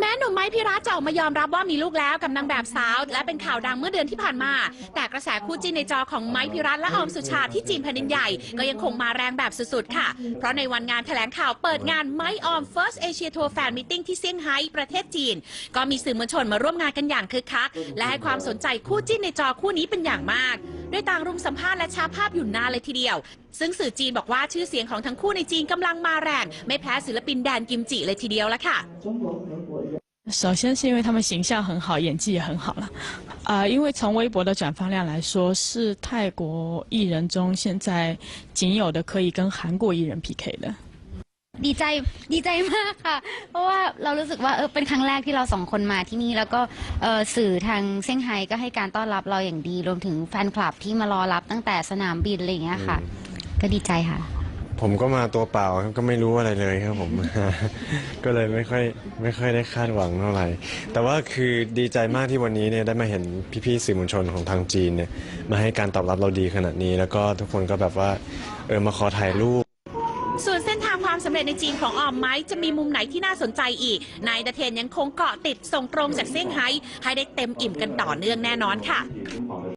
แม้หนุ่มไม้พิรัตจะออกมายอมรับว่ามีลูกแล้วกับนางแบบสาว และเป็นข่าวดังเมื่อเดือนที่ผ่านมา แต่กระแสคู่จิ้นในจอของไม้พิรัตและออมสุชาที่จีนแผ่นดินใหญ่ ก็ยังคงมาแรงแบบสุดๆค่ะ เพราะในวันงานแถลงข่าวเปิดงานไม้ออม First Asia Tour Fan Meeting ที่เซี่ยงไฮ้ประเทศจีน ก็มีสื่อมวลชนมาร่วมงานกันอย่างคึกคักและให้ความสนใจคู่จิ้นในจอคู่นี้เป็นอย่างมากด้วยต่างรุมสัมภาษณ์และชร์ภาพอยู่นานเลยทีเดียว ซึ่งสื่อจีนบอกว่าชื่อเสียงของทั้งคู่ในจีนกำลังมาแรง ไม่แพ้ศิลปินแดนกิมจิเลยทีเดียวละค่ะ 首先是因为他们形象很好，演技也很好了。啊、因为从微博的转发量来说，是泰国艺人中现在仅有的可以跟韩国艺人 PK 的。 ดีใจดีใจมากค่ะ เพราะว่าเรารู้สึกว่าเออเป็นครั้งแรกที่เราสองคนมาที่นี่ แล้วก็เออสื่อทางเซี่ยงไฮ้ก็ให้การต้อนรับเราอย่างดี รวมถึงแฟนคลับที่มารอรับตั้งแต่สนามบินอะไรอย่างเงี้ยค่ะ ก็ดีใจค่ะ ผมก็มาตัวเปล่าครับก็ไม่รู้อะไรเลยครับผม ก็เลยไม่ค่อยไม่ค่อยได้คาดหวังเท่าไหร่ แต่ว่าคือดีใจมากที่วันนี้เนี่ยได้มาเห็นพี่ๆสื่อมวลชนของทางจีนเนี่ยมาให้การตอบรับเราดีขนาดนี้ แล้วก็ทุกคนก็แบบว่าเออมาขอถ่ายรูป ส่วนเส้นทางความสำเร็จในจีนของออมไม้จะมีมุมไหนที่น่าสนใจอีก นายดะเทนยังคงเกาะติดส่งตรงจากเซี่ยงไฮ้ให้ได้เต็มอิ่มกันต่อเนื่องแน่นอนค่ะ